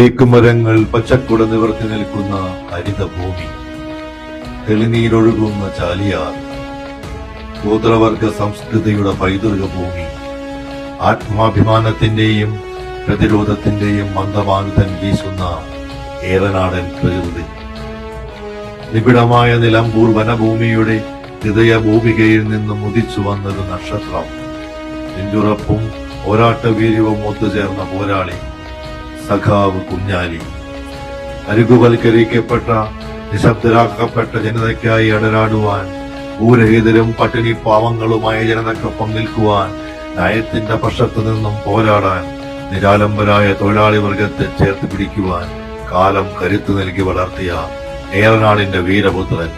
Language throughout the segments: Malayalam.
തേക്കുമരങ്ങൾ പച്ചക്കുട നിവർത്തി നിൽക്കുന്ന ഹരിത ഭൂമി തെളിനീരൊഴുകുന്ന ചാലിയാർ. ഗോത്രവർഗ സംസ്കൃതിയുടെ പൈതൃക ഭൂമി. ആത്മാഭിമാനത്തിന്റെയും പ്രതിരോധത്തിന്റെയും മന്ദമാനുതൻ വീശുന്ന ഏറനാടൻ പ്രകൃതി. നിബിഡമായ നിലമ്പൂർ വനഭൂമിയുടെ ഹൃദയഭൂമികയിൽ നിന്നും ഉദിച്ചു വന്നൊരു നക്ഷത്രം. നെഞ്ചുറപ്പും പോരാട്ടവീര്യവും ഒത്തുചേർന്ന പോരാളി. സഖാവ് കുഞ്ഞാലി. അരുകുവൽക്കരിക്കപ്പെട്ട നിശബ്ദരാക്കപ്പെട്ട ജനതയ്ക്കായി അടരാടുവാൻ ഭൂരഹിതരും പട്ടിണി പാവങ്ങളുമായ ജനതക്കൊപ്പം നിൽക്കുവാൻ നയത്തിന്റെ പക്ഷത്തു നിന്നും പോരാടാൻ നിരാലംബരായ തൊഴിലാളി വർഗത്തെ ചേർത്ത് പിടിക്കുവാൻ കാലം കരുത്തു നൽകി വളർത്തിയ ഏറനാടിന്റെ വീരപുത്രൻ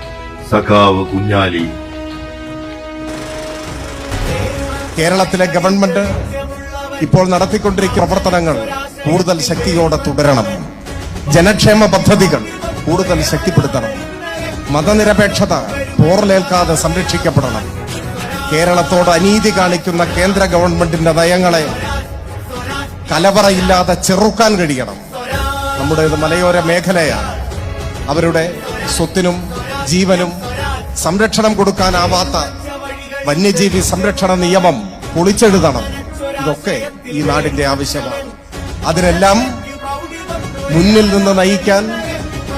സഖാവ് കുഞ്ഞാലി. കേരളത്തിലെ ഗവൺമെന്റ് ഇപ്പോൾ നടത്തിക്കൊണ്ടിരിക്കുന്ന പ്രവർത്തനങ്ങൾ കൂടുതൽ ശക്തിയോടെ തുടരണം. ജനക്ഷേമ പദ്ധതികൾ കൂടുതൽ ശക്തിപ്പെടുത്തണം. മതനിരപേക്ഷത പോറലേൽക്കാതെ സംരക്ഷിക്കപ്പെടണം. കേരളത്തോട് അനീതി കാണിക്കുന്ന കേന്ദ്ര ഗവൺമെന്റിന്റെ നയങ്ങളെ കലവറയില്ലാതെ ചെറുക്കാൻ കഴിയണം. നമ്മുടെ ഇത് മലയോര മേഖലയാണ്. അവരുടെ സ്വത്തിനും ജീവനും സംരക്ഷണം കൊടുക്കാനാവാത്ത വന്യജീവി സംരക്ഷണ നിയമം പൊളിച്ചെഴുതണം. ഇതൊക്കെ ഈ നാടിന്റെ ആവശ്യമാണ്. അതിനെല്ലാം മുന്നിൽ നിന്ന് നയിക്കാൻ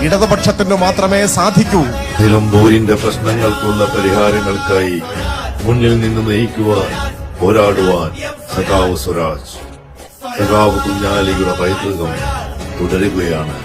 ഇടതുപക്ഷത്തിന് മാത്രമേ സാധിക്കൂ. നിലമ്പൂരിന്റെ പ്രശ്നങ്ങൾക്കുള്ള പരിഹാരങ്ങൾക്കായി മുന്നിൽ നിന്ന് നയിക്കുവാൻ പോരാടുവാൻ സഖാവ് സ്വരാജ്. സഖാവ് കുഞ്ഞാലിയുടെ പൈതൃകം തുടരുകയാണ്.